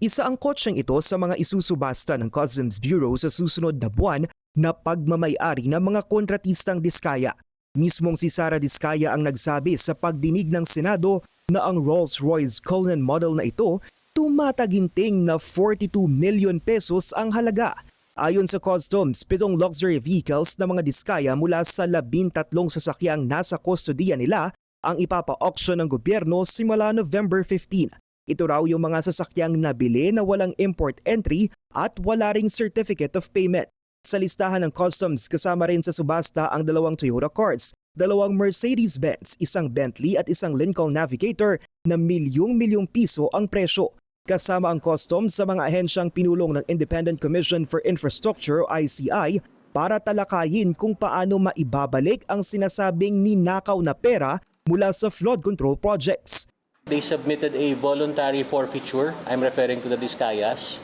Isa ang kotseng ito sa mga isusubasta ng Customs Bureau sa susunod na buwan na pagmamayari ng mga kontratistang Diskaya. Mismong si Sara Diskaya ang nagsabi sa pagdinig ng Senado na ang Rolls-Royce Cullinan model na ito tumataginting na 42 million pesos ang halaga. Ayon sa Customs, pitong luxury vehicles na mga diskaya mula sa labintatlong sasakyang nasa kustodiya nila ang ipapa-auction ng gobyerno simula November 15. Ito raw yung mga sasakyang nabili na walang import entry at wala ring certificate of payment. Sa listahan ng customs kasama rin sa subasta ang dalawang Toyota cars, dalawang Mercedes-Benz, isang Bentley at isang Lincoln Navigator na milyong-milyong piso ang presyo. Kasama ang customs sa mga ahensyang pinulong ng Independent Commission for Infrastructure ICI para talakayin kung paano maibabalik ang sinasabing ninakaw na pera mula sa flood control projects. They submitted a voluntary forfeiture. I'm referring to the Discayas,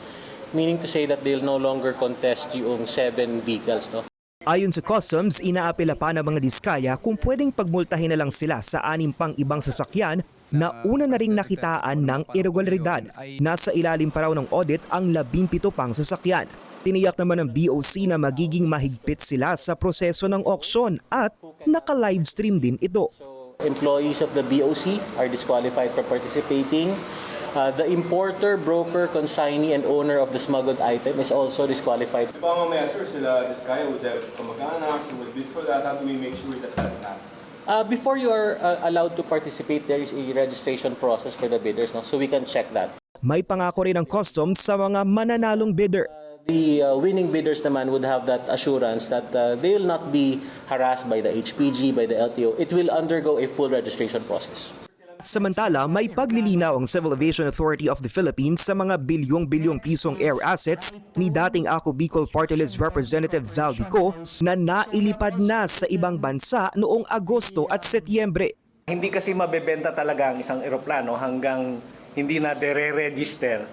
meaning to say that they'll no longer contest yung seven vehicles. No? Ayon sa customs, inaapela pa ng mga diskaya kung pwedeng pagmultahin na lang sila sa anim pang ibang sasakyan na una na ring nakitaan ng irregularidad. Nasa ilalim pa raw ng audit ang labimpito pang sasakyan. Tiniyak naman ng BOC na magiging mahigpit sila sa proseso ng auction at naka-livestream din ito. Employees of the BOC are disqualified from participating. Uh, the importer, broker, consignee, and owner of the smuggled item is also disqualified. Di ba mamaya sir, sila this guy would have kamag-anak, so would bid for that, how do we make sure that doesn't happen? Uh, before you are uh, allowed to participate, there is a registration process for the bidders, no? so we can check that. May pangako rin ang customs sa mga mananalong bidder. The uh, winning bidders naman would have that assurance that uh, they will not be harassed by the HPG, by the LTO. It will undergo a full registration process. Samantala, may paglilinaw ang Civil Aviation Authority of the Philippines sa mga bilyong-bilyong pisong air assets ni dating Ako Bicol Party List Representative Zaldico na nailipad na sa ibang bansa noong Agosto at Setyembre. Hindi kasi mabebenta talaga ang isang eroplano hanggang hindi na dere-register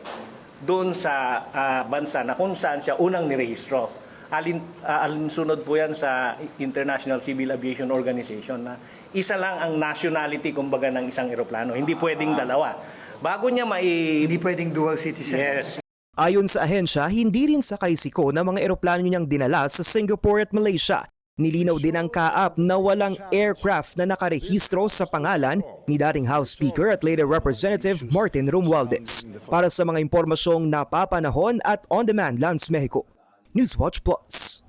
doon sa ah, bansa na kung saan siya unang nirehistro. Alin, ah, alinsunod po yan sa International Civil Aviation Organization na isa lang ang nationality kumbaga ng isang eroplano. Hindi pwedeng dalawa. Bago niya mai... Hindi pwedeng dual citizen. Yes, Ayon sa ahensya, hindi rin sakay siko ng mga eroplano niyang dinala sa Singapore at Malaysia. Nilinaw din ang kaap na walang aircraft na nakarehistro sa pangalan ni dating House Speaker at later Representative Martin Romualdez. Para sa mga impormasyong napapanahon at on-demand Lance Mexico. Newswatch Plus.